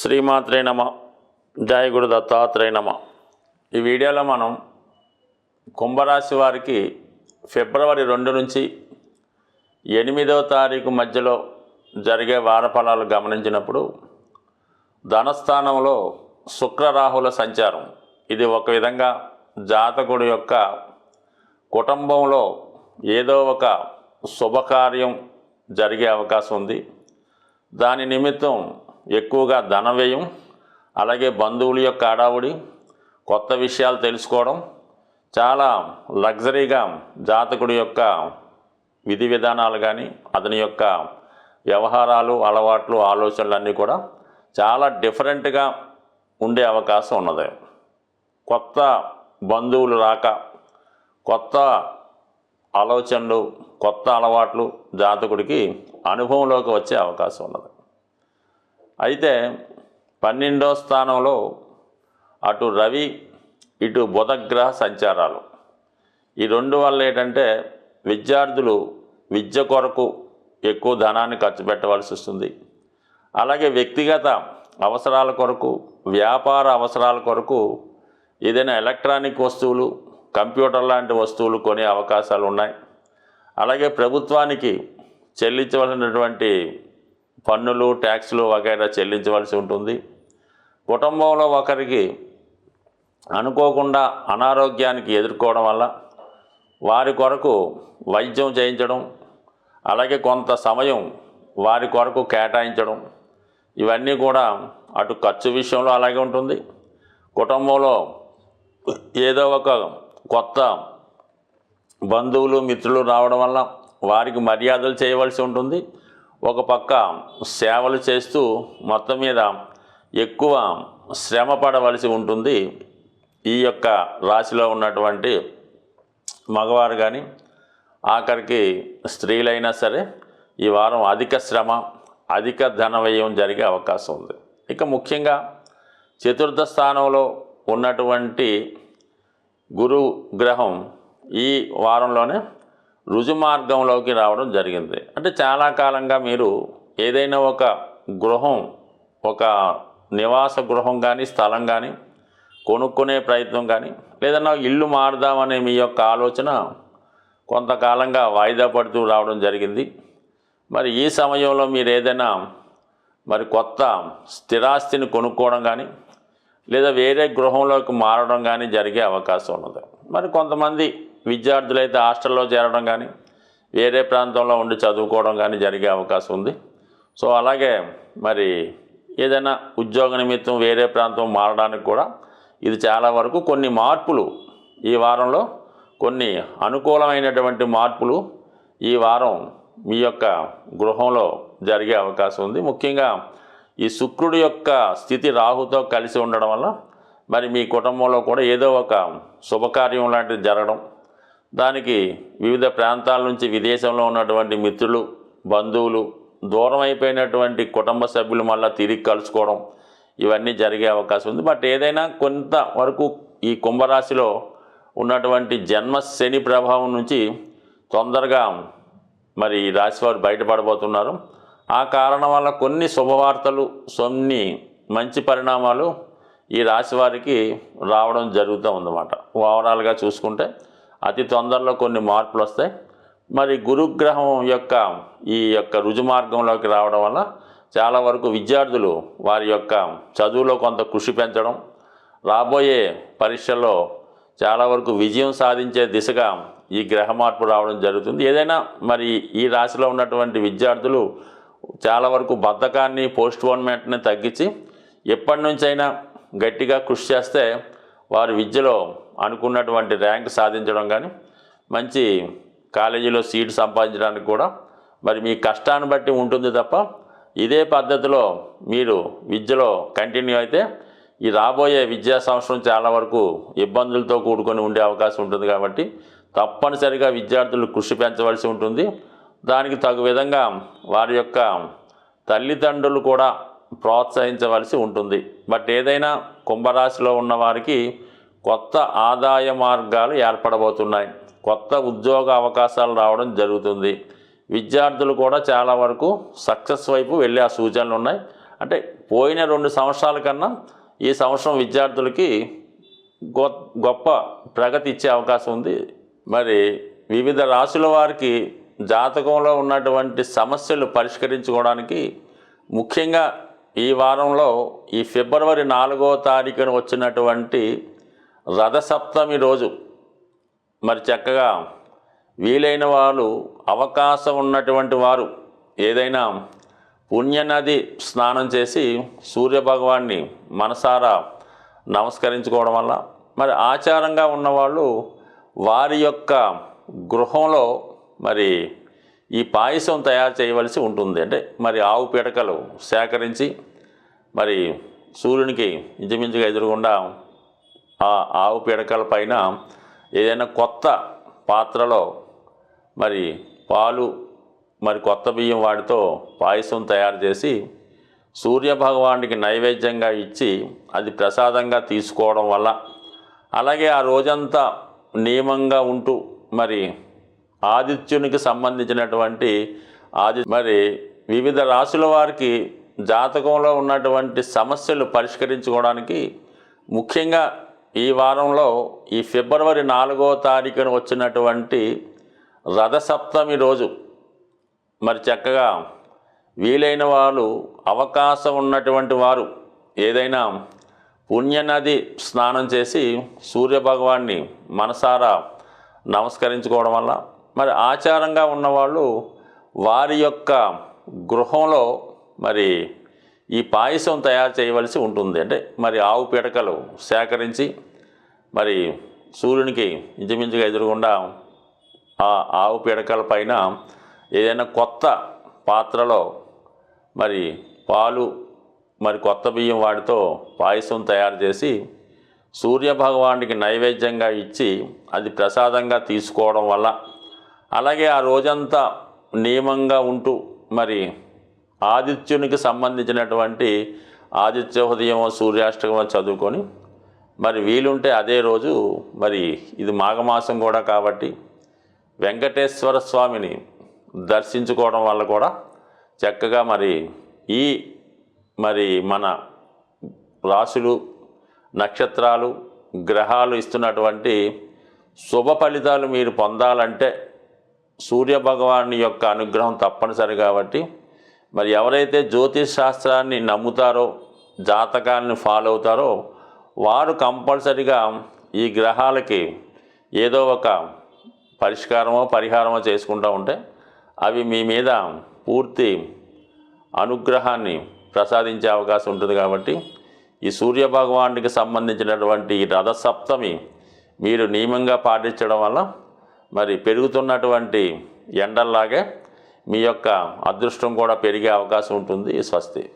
శ్రీమాత్రే నమ జాయగురు దత్తాత్రేయ నమ. ఈ వీడియోలో మనం కుంభరాశి వారికి ఫిబ్రవరి రెండు నుంచి ఎనిమిదవ తారీఖు మధ్యలో జరిగే వారఫలాలు గమనించినప్పుడు ధనస్థానంలో శుక్రరాహుల సంచారం. ఇది ఒక విధంగా జాతకుడి యొక్క కుటుంబంలో ఏదో ఒక శుభకార్యం జరిగే అవకాశం ఉంది. దాని నిమిత్తం ఎక్కువగా ధన వ్యయం అలాగే బంధువుల యొక్క అడావుడి కొత్త విషయాలు తెలుసుకోవడం చాలా లగ్జరీగా జాతకుడి యొక్క విధి విధానాలు కానీ అతని యొక్క వ్యవహారాలు అలవాట్లు ఆలోచనలు అన్నీ కూడా చాలా డిఫరెంట్గా ఉండే అవకాశం ఉన్నది. కొత్త బంధువులు రాక కొత్త ఆలోచనలు కొత్త అలవాట్లు జాతకుడికి అనుభవంలోకి వచ్చే అవకాశం ఉన్నది. అయితే పన్నెండో స్థానంలో అటు రవి ఇటు బుధగ్రహ సంచారాలు. ఈ రెండు వల్ల ఏంటంటే విద్యార్థులు విద్య కొరకు ఎక్కువ ధనాన్ని ఖర్చు పెట్టవలసి వస్తుంది. అలాగే వ్యక్తిగత అవసరాల కొరకు వ్యాపార అవసరాల కొరకు ఏదైనా ఎలక్ట్రానిక్ వస్తువులు కంప్యూటర్ లాంటి వస్తువులు కొనే అవకాశాలు ఉన్నాయి. అలాగే ప్రభుత్వానికి చెల్లించవలసినటువంటి పన్నులు ట్యాక్సులు వగైరా చెల్లించవలసి ఉంటుంది. కుటుంబంలో ఒకరికి అనుకోకుండా అనారోగ్యానికి ఎదుర్కోవడం వల్ల వారి కొరకు వైద్యం చేయించడం అలాగే కొంత సమయం వారి కొరకు కేటాయించడం ఇవన్నీ కూడా అటు ఖర్చు విషయంలో అలాగే ఉంటుంది. కుటుంబంలో ఏదో ఒక కొత్త బంధువులు మిత్రులు రావడం వల్ల వారికి మర్యాదలు చేయవలసి ఉంటుంది. ఒక పక్క సేవలు చేస్తూ మొత్తం మీద ఎక్కువ శ్రమ పడవలసి ఉంటుంది. ఈ యొక్క రాశిలో ఉన్నటువంటి మగవారు కానీ ఆఖరికి స్త్రీలైనా సరే ఈ వారం అధిక శ్రమ అధిక ధన వ్యయం జరిగే అవకాశం ఉంది. ఇక ముఖ్యంగా చతుర్థ స్థానంలో ఉన్నటువంటి గురు గ్రహం ఈ వారంలోనే రుజు మార్గంలోకి రావడం జరిగింది. అంటే చాలా కాలంగా మీరు ఏదైనా ఒక గృహం ఒక నివాస గృహం కానీ స్థలం కానీ కొనుక్కునే ప్రయత్నం కానీ లేదన్నా ఇల్లు మారుదామనే మీ యొక్క ఆలోచన కొంతకాలంగా వాయిదా పడుతూ రావడం జరిగింది. మరి ఈ సమయంలో మీరు ఏదైనా మరి కొత్త స్థిరాస్తిని కొనుక్కోవడం కానీ లేదా వేరే గృహంలోకి మారడం కానీ జరిగే అవకాశం ఉన్నది. మరి కొంతమంది విద్యార్థులైతే హాస్టల్లో చేరడం కానీ వేరే ప్రాంతంలో ఉండి చదువుకోవడం కానీ జరిగే అవకాశం ఉంది. సో అలాగే మరి ఏదైనా ఉద్యోగ నిమిత్తం వేరే ప్రాంతం మారడానికి కూడా ఇది చాలా వరకు కొన్ని మార్పులు ఈ వారంలో కొన్ని అనుకూలమైనటువంటి మార్పులు ఈ వారం మీ యొక్క గృహంలో జరిగే అవకాశం ఉంది. ముఖ్యంగా ఈ శుక్రుడి యొక్క స్థితి రాహుతో కలిసి ఉండడం వల్ల మరి మీ కుటుంబంలో కూడా ఏదో ఒక శుభకార్యం లాంటిది జరగడం దానికి వివిధ ప్రాంతాల నుంచి విదేశంలో ఉన్నటువంటి మిత్రులు బంధువులు దూరం అయిపోయినటువంటి కుటుంబ సభ్యులు మళ్ళీ తిరిగి కలుసుకోవడం ఇవన్నీ జరిగే అవకాశం ఉంది. బట్ ఏదైనా కొంతవరకు ఈ కుంభరాశిలో ఉన్నటువంటి జన్మ శని ప్రభావం నుంచి తొందరగా మరి ఈ రాశి వారు బయటపడబోతున్నారు. ఆ కారణం వల్ల కొన్ని శుభవార్తలు కొన్ని మంచి పరిణామాలు ఈ రాశి వారికి రావడం జరుగుతూ ఉందన్నమాట. ఓవరాల్గా చూసుకుంటే అతి తొందరలో కొన్ని మార్పులు వస్తాయి. మరి గురుగ్రహం యొక్క ఈ యొక్క రుజు మార్గంలోకి రావడం వల్ల చాలా వరకు విద్యార్థులు వారి యొక్క చదువులో కొంత కృషి పెంచడం రాబోయే పరీక్షల్లో చాలా వరకు విజయం సాధించే దిశగా ఈ గ్రహ మార్పు రావడం జరుగుతుంది. ఏదైనా మరి ఈ రాశిలో ఉన్నటువంటి విద్యార్థులు చాలా వరకు బద్ధకాన్ని పోస్ట్ పోన్మెంట్ని తగ్గించి ఎప్పటి నుంచైనా గట్టిగా కృషి చేస్తే వారి విద్యలో అనుకున్నటువంటి ర్యాంక్ సాధించడం కానీ మంచి కాలేజీలో సీట్ సంపాదించడానికి కూడా మరి మీ కష్టాన్ని బట్టి ఉంటుంది తప్ప ఇదే పద్ధతిలో మీరు విద్యలో కంటిన్యూ అయితే ఈ రాబోయే విద్యా సంవత్సరం చాలా వరకు ఇబ్బందులతో కూడుకొని ఉండే అవకాశం ఉంటుంది కాబట్టి తప్పనిసరిగా విద్యార్థులు కృషి పెంచవలసి ఉంటుంది. దానికి తగు విధంగా వారి యొక్క తల్లిదండ్రులు కూడా ప్రోత్సహించవలసి ఉంటుంది. బట్ ఏదైనా కుంభరాశిలో ఉన్న వారికి కొత్త ఆదాయ మార్గాలు ఏర్పడబోతున్నాయి. కొత్త ఉద్యోగ అవకాశాలు రావడం జరుగుతుంది. విద్యార్థులు కూడా చాలా వరకు సక్సెస్ వైపు వెళ్ళే ఆ సూచనలు ఉన్నాయి. అంటే పోయిన రెండు సంవత్సరాల కన్నా ఈ సంవత్సరం విద్యార్థులకి గొప్ప గొప్ప ప్రగతి ఇచ్చే అవకాశం ఉంది. మరి వివిధ రాశుల వారికి జాతకంలో ఉన్నటువంటి సమస్యలు పరిష్కరించుకోవడానికి ముఖ్యంగా ఈ వారంలో ఈ ఫిబ్రవరి నాలుగో తారీఖున వచ్చినటువంటి రథసప్తమి రోజు. మరి చక్కగా వీలైన వాళ్ళు అవకాశం ఉన్నటువంటి వారు ఏదైనా పుణ్యనది స్నానం చేసి సూర్యభగవాన్ని మనసారా నమస్కరించుకోవడం వల్ల మరి ఆచారంగా ఉన్నవాళ్ళు వారి యొక్క గృహంలో మరి ఈ పాయసం తయారు చేయవలసి ఉంటుంది. అంటే మరి ఆవు పిడకలు సేకరించి మరి సూర్యునికి ఇంచుమించుగా ఎదురుగుండా ఆ ఆవు పిడకల పైన ఏదైనా కొత్త పాత్రలో మరి పాలు మరి కొత్త బియ్యం వాటితో పాయసం తయారు చేసి సూర్యభగవానికి నైవేద్యంగా ఇచ్చి అది ప్రసాదంగా తీసుకోవడం వల్ల అలాగే ఆ రోజంతా నియమంగా ఉంటూ మరి ఆదిత్యునికి సంబంధించినటువంటి ఆది మరి వివిధ రాశుల వారికి జాతకంలో ఉన్నటువంటి సమస్యలు పరిష్కరించుకోవడానికి ముఖ్యంగా ఈ వారంలో ఈ ఫిబ్రవరి నాలుగో తారీఖున వచ్చినటువంటి రథసప్తమి రోజు మరి చక్కగా వీలైన వాళ్ళు అవకాశం ఉన్నటువంటి వారు ఏదైనా పుణ్యనది స్నానం చేసి సూర్యభగవాన్ని మనసారా నమస్కరించుకోవడం వల్ల మరి ఆచారంగా ఉన్నవాళ్ళు వారి యొక్క గృహంలో మరి ఈ పాయసం తయారు చేయవలసి ఉంటుంది. అంటే మరి ఆవు పిడకలు సేకరించి మరి సూర్యునికి ఇంచుమించుగా ఎదురుగుండా ఆ ఆవు పిడకల పైన ఏదైనా కొత్త పాత్రలో మరి పాలు మరి కొత్త బియ్యం వాటితో పాయసం తయారు చేసి సూర్యభగవానికి నైవేద్యంగా ఇచ్చి అది ప్రసాదంగా తీసుకోవడం వల్ల అలాగే ఆ రోజంతా నియమంగా ఉంటూ మరి ఆదిత్యునికి సంబంధించినటువంటి ఆదిత్య హృదయం సూర్యాష్టకం చదువుకొని మరి వీలుంటే అదే రోజు మరి ఇది మాఘమాసం కూడా కాబట్టి వెంకటేశ్వర స్వామిని దర్శించుకోవడం వల్ల కూడా చక్కగా మరి ఈ మరి మన రాశులు నక్షత్రాలు గ్రహాలు ఇస్తున్నటువంటి శుభ ఫలితాలు మీరు పొందాలంటే సూర్యభగవాన్ యొక్క అనుగ్రహం తప్పనిసరి కాబట్టి మరి ఎవరైతే జ్యోతిష్ శాస్త్రాన్ని నమ్ముతారో జాతకాన్ని ఫాలో అవుతారో వారు కంపల్సరిగా ఈ గ్రహాలకి ఏదో ఒక పరిష్కారమో పరిహారమో చేసుకుంటూ ఉంటే అవి మీ మీద పూర్తి అనుగ్రహాన్ని ప్రసాదించే అవకాశం ఉంటుంది కాబట్టి ఈ సూర్య భగవానుడికి సంబంధించినటువంటి ఈ రథసప్తమి మీరు నియమంగా పాటించడం వల్ల మరి పెరుగుతున్నటువంటి ఎండల్లాగే మీ యొక్క అదృష్టం కూడా పెరిగే అవకాశం ఉంటుంది. స్వస్తి.